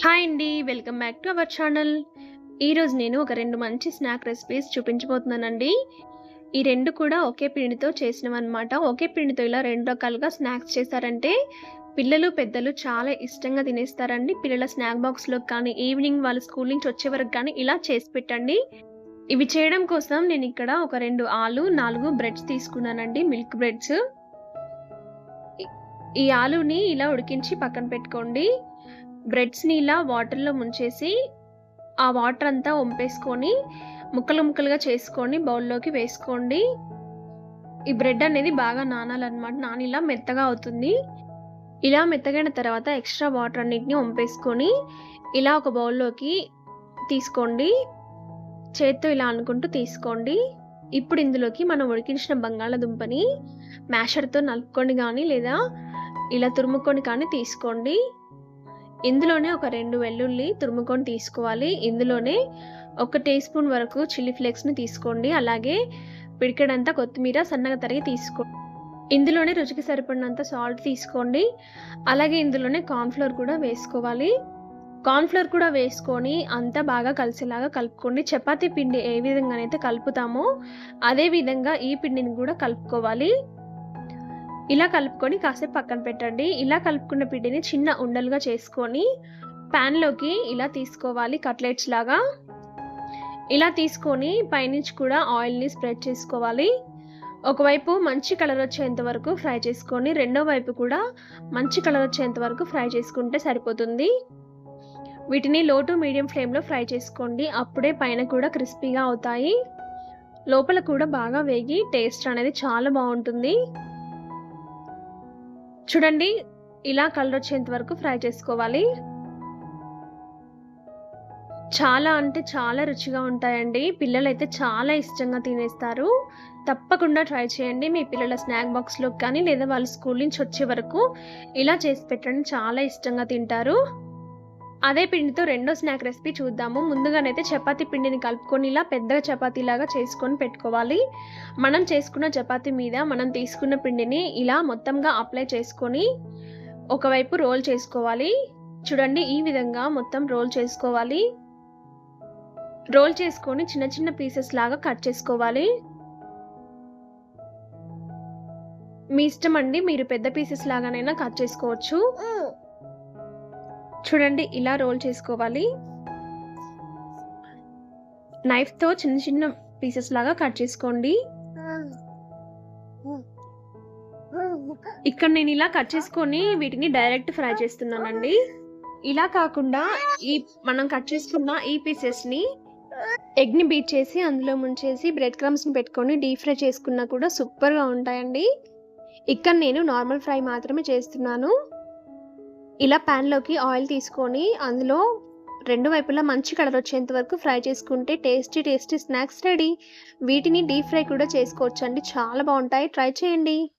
Hi అండి welcome back to our channel. ఈరోజు నేను ఒక రెండు మంచి స్నాక్ రెసిపీస్ చూపించబోతున్నానండి. ఈ రెండు కూడా ఒకే పిండితో చేసినవన్నమాట. ఒకే పిండితో ఇలా రెండు రకాలుగా స్నాక్స్ చేశారంటే పిల్లలు పెద్దలు చాలా ఇష్టంగా తినేస్తారండి. పిల్లల స్నాక్ బాక్స్లో కానీ ఈవినింగ్ వాళ్ళ స్కూల్ నుంచి వచ్చే వరకు కానీ ఇలా చేసి పెట్టండి. ఇవి చేయడం కోసం నేను ఇక్కడ ఒక రెండు ఆలు నాలుగు బ్రెడ్స్ తీసుకున్నానండి మిల్క్ బ్రెడ్స్. ఈ ఆలుని ఇలా ఉడికించి పక్కన పెట్టుకోండి. బ్రెడ్స్ని ఇలా వాటర్లో ముంచేసి ఆ వాటర్ అంతా వంపేసుకొని ముక్కలు ముక్కలుగా చేసుకొని బౌల్లోకి వేసుకోండి. ఈ బ్రెడ్ అనేది బాగా నానాలన్నమాట. నాని ఇలా మెత్తగా అవుతుంది. ఇలా మెత్తగైన తర్వాత ఎక్స్ట్రా వాటర్ అన్నిటిని వంపేసుకొని ఇలా ఒక బౌల్లోకి తీసుకోండి. చేత్తో ఇలా అనుకుంటూ తీసుకోండి. ఇప్పుడు ఇందులోకి మనం ఉడికించిన బంగాళాదుంపని మ్యాషర్తో నలుపుకొని కానీ లేదా ఇలా తురుముకొని కానీ తీసుకోండి. ఇందులోనే ఒక రెండు వెల్లుల్లి తురుముకొని తీసుకోవాలి. ఇందులోనే ఒక టీ స్పూన్ వరకు చిల్లీ ఫ్లేక్స్ని తీసుకోండి. అలాగే పిడికెడంతా కొత్తిమీర సన్నగా తరిగి తీసుకో ఇందులోనే రుచికి సరిపడినంత సాల్ట్ తీసుకోండి. అలాగే ఇందులోనే కార్న్ఫ్లోర్ కూడా వేసుకోవాలి. కార్న్ఫ్లోర్ కూడా వేసుకొని అంతా బాగా కలిసేలాగా కలుపుకోండి. చపాతీ పిండి ఏ విధంగానైతే కలుపుతామో అదే విధంగా ఈ పిండిని కూడా కలుపుకోవాలి. ఇలా కలుపుకొని కాసేపు పక్కన పెట్టండి. ఇలా కలుపుకున్న పిండిని చిన్న ఉండలుగా చేసుకొని ప్యాన్లోకి ఇలా తీసుకోవాలి కట్లెట్స్ లాగా. ఇలా తీసుకొని పైనుంచి కూడా ఆయిల్ని స్ప్రెడ్ చేసుకోవాలి. ఒకవైపు మంచి కలర్ వచ్చేంత వరకు ఫ్రై చేసుకొని రెండో వైపు కూడా మంచి కలర్ వచ్చేంత వరకు ఫ్రై చేసుకుంటే సరిపోతుంది. వీటిని లో టు మీడియం ఫ్లేమ్లో ఫ్రై చేసుకోండి. అప్పుడే పైన కూడా క్రిస్పీగా అవుతాయి. లోపల కూడా బాగా వేగి టేస్ట్ అనేది చాలా బాగుంటుంది. చూడండి ఇలా కలర్ వచ్చేంత వరకు ఫ్రై చేసుకోవాలి. చాలా అంటే చాలా రుచిగా ఉంటాయండి. పిల్లలు అయితే చాలా ఇష్టంగా తినేస్తారు. తప్పకుండా ట్రై చేయండి. మీ పిల్లల స్నాక్ బాక్స్లో కానీ లేదా వాళ్ళ స్కూల్ నుంచి వచ్చే వరకు ఇలా చేసి పెట్టండి. చాలా ఇష్టంగా తింటారు. అదే పిండితో రెండో స్నాక్ రెసిపీ చూద్దాము. ముందుగానైతే చపాతీ పిండిని కలుపుకొని ఇలా పెద్దగా చపాతీలాగా చేసుకొని పెట్టుకోవాలి. మనం చేసుకున్న చపాతీ మీద మనం తీసుకున్న పిండిని ఇలా మొత్తంగా అప్లై చేసుకొని ఒకవైపు రోల్ చేసుకోవాలి. చూడండి ఈ విధంగా మొత్తం రోల్ చేసుకోవాలి. రోల్ చేసుకొని చిన్న చిన్న పీసెస్ లాగా కట్ చేసుకోవాలి. మీ ఇష్టం అండి మీరు పెద్ద పీసెస్ లాగానైనా కట్ చేసుకోవచ్చు. చూడండి ఇలా రోల్ చేసుకోవాలి. నైఫ్తో చిన్న చిన్న పీసెస్ లాగా కట్ చేసుకోండి. ఇక్కడ నేను ఇలా కట్ చేసుకొని వీటిని డైరెక్ట్ ఫ్రై చేస్తున్నానండి. ఇలా కాకుండా ఈ మనం కట్ చేసుకున్న ఈ పీసెస్ని ఎగ్ని బీట్ చేసి అందులో ముంచేసి బ్రెడ్ క్రమ్స్ని పెట్టుకొని డీప్ ఫ్రై చేసుకున్నా కూడా సూపర్గా ఉంటాయండి. ఇక్కడ నేను నార్మల్ ఫ్రై మాత్రమే చేస్తున్నాను. ఇలా ప్యాన్లోకి ఆయిల్ తీసుకొని అందులో రెండు వైపులా మంచి కలర్ వచ్చేంత వరకు ఫ్రై చేసుకుంటే టేస్టీ టేస్టీ స్నాక్స్ రెడీ వీటిని డీప్ ఫ్రై కూడా చేసుకోవచ్చండి. చాలా బాగుంటాయి. ట్రై చేయండి.